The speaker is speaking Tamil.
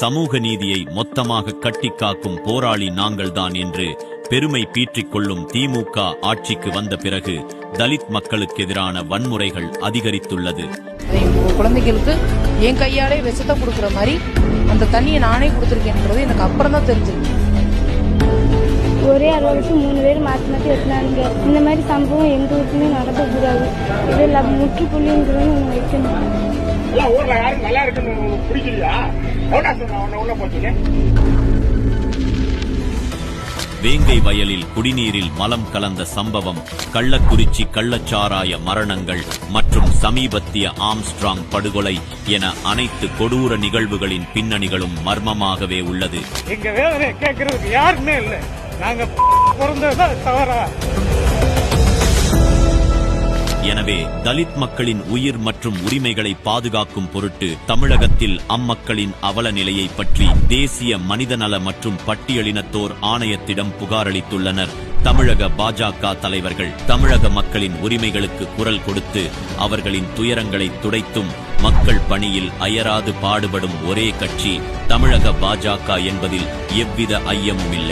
சமூக நீதியை மொத்தமாக கட்டிக்காக்கும் போராளி நாங்கள்தான் என்று பெருமை பீற்றிக் கொள்ளும் திமுக ஆட்சிக்கு வந்த பிறகு தலித் மக்களுக்கு எதிரான வன்முறைகள் அதிகரித்துள்ளது. குழந்தைகளுக்கு என் கையாலே விஷத்தை கொடுக்குற மாதிரி அந்த தண்ணியை நானே கொடுத்துருக்கேன்றது எனக்கு அப்புறம் தான் தெரிஞ்சிருக்கு ஒரே அளவு வச்சு மூணு பேர் மாற்றி மாற்றி வெட்டினாங்க. இந்த மாதிரி சம்பவம் எங்கள் வீட்லையுமே நடக்கக்கூடாது. இதில் முற்றுப்புள்ளிங்கிறது வைக்கணும் வேங்கை வயலில் குடிநீரில் மலம் கலந்த சம்பவம் கள்ளக்குறிச்சி கள்ளச்சாராய மரணங்கள் மற்றும் சமீபத்திய ஆம்ஸ்ட்ராங் படுகொலை என அனைத்து கொடூர நிகழ்வுகளின் பின்னணிகளும் மர்மமாகவே உள்ளது. எங்க வேதனை கேட்கறதுக்கு யாருமே இல்லை. நாங்க பிறந்ததுதான் தவறா. எனவே தலித் மக்களின் உயிர் மற்றும் உரிமைகளை பாதுகாக்கும் பொருட்டு தமிழகத்தில் அம்மக்களின் அவல நிலையை பற்றி தேசிய மனிதநல மற்றும் பட்டியலினத்தோர் ஆணையத்திடம் புகாரளித்துள்ளனர் தமிழக பாஜக தலைவர்கள் தமிழக மக்களின் உரிமைகளுக்கு குரல் கொடுத்து அவர்களின் துயரங்களை துடைத்தும் மக்கள் பணியில் அயராது பாடுபடும் ஒரே கட்சி தமிழக பாஜக என்பதில் எவ்வித ஐயமும் இல்லை.